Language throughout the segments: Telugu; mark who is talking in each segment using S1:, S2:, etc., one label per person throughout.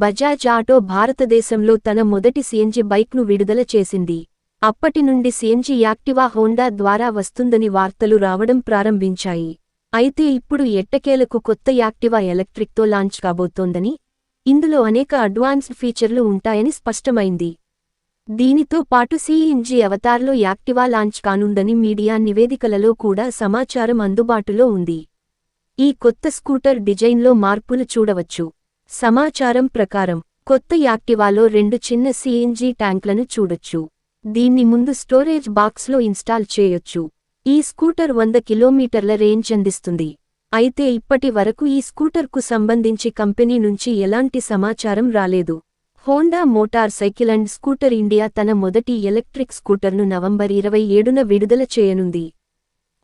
S1: బజాజ్ ఆటో భారతదేశంలో తన మొదటి సిఎన్జి బైక్ను విడుదల చేసింది. అప్పటి నుండి సిఎన్జి యాక్టివా హోండా ద్వారా వస్తుందని వార్తలు రావడం ప్రారంభించాయి. అయితే ఇప్పుడు ఎట్టకేలకు కొత్త యాక్టివా ఎలక్ట్రిక్తో లాంచ్ కాబోతోందని ఇందులో అనేక అడ్వాన్స్డ్ ఫీచర్లు ఉంటాయని స్పష్టమైంది. దీనితో పాటు సిఎన్జి అవతార్లో యాక్టివా లాంచ్ కానుందని మీడియా నివేదికలలో కూడా సమాచారం అందుబాటులో ఉంది. ఈ కొత్త స్కూటర్ డిజైన్లో మార్పులు చూడవచ్చు. సమాచారం ప్రకారం కొత్త యాక్టివాలో రెండు చిన్న సిఎన్జి ట్యాంక్లను చూడొచ్చు. దీన్ని ముందు స్టోరేజ్ బాక్స్లో ఇన్స్టాల్ చేయొచ్చు. ఈ స్కూటర్ వంద కిలోమీటర్ల రేంజ్ అందిస్తుంది. అయితే ఇప్పటి వరకు ఈ స్కూటర్కు సంబంధించి కంపెనీ నుంచి ఎలాంటి సమాచారం రాలేదు. Honda motorcycle and scooter India తన మొదటి ఎలక్ట్రిక్ స్కూటర్ను నవంబర్ ఇరవై ఏడున విడుదల చేయనుంది.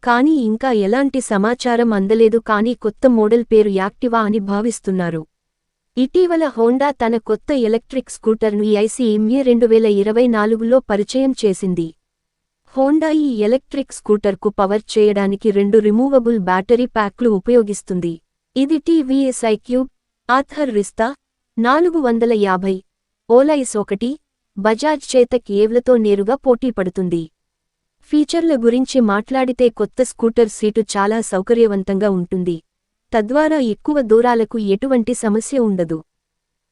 S1: కానీ ఇంకా ఎలాంటి సమాచారం అందలేదు కానీ కొత్త మోడల్ పేరు యాక్టివా అని భావిస్తున్నారు. ఇటీవల హోండా తన కొత్త ఎలక్ట్రిక్ స్కూటర్ను ఐసీఎంఏ రెండు వేల ఇరవై నాలుగులో పరిచయం చేసింది. హోండా ఈ ఎలక్ట్రిక్ స్కూటర్కు పవర్ చేయడానికి రెండు రిమూవబుల్ బ్యాటరీ ప్యాక్లు ఉపయోగిస్తుంది. ఇది టీవీఎస్ఐ క్యూబ్ ఆథర్ రిస్తా నాలుగు వందల యాభై ఓలైస్ ఒకటి బజాజ్ చేత కేవ్లతో నేరుగా పోటీపడుతుంది ఫీచర్ల గురించి మాట్లాడితే కొత్త స్కూటర్ సీటు చాలా సౌకర్యవంతంగా ఉంటుంది. తద్వారా ఎక్కువ దూరాలకు ఎటువంటి సమస్య ఉండదు.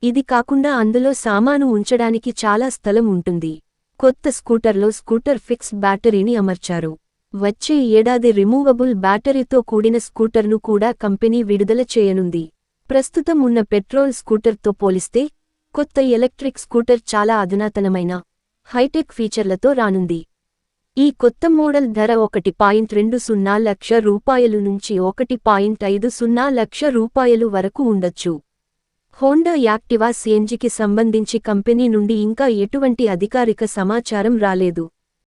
S1: ఇది కాకుండా అందులో సామాను ఉంచడానికి చాలా స్థలం ఉంటుంది. కొత్త స్కూటర్లో స్కూటర్ ఫిక్స్ బ్యాటరీని అమర్చారు. వచ్చే ఏడాది రిమూవబుల్ బ్యాటరీతో కూడిన స్కూటర్ను కూడా కంపెనీ విడుదల చేయనుంది. ప్రస్తుతం ఉన్న పెట్రోల్ స్కూటర్తో పోలిస్తే కొత్త ఎలక్ట్రిక్ స్కూటర్ చాలా అధునాతనమైన హైటెక్ ఫీచర్లతో రానుంది. ఈ కొత్త మోడల్ ధర ఒకటి పాయింట్ రెండు సున్నా లక్ష రూపాయలు నుంచి ఒకటి పాయింట్ ఐదు సున్నా లక్ష రూపాయలు వరకు ఉండొచ్చు. హోండా యాక్టివా సిఎన్జికి సంబంధించి కంపెనీ నుండి ఇంకా ఎటువంటి అధికారిక సమాచారం రాలేదు.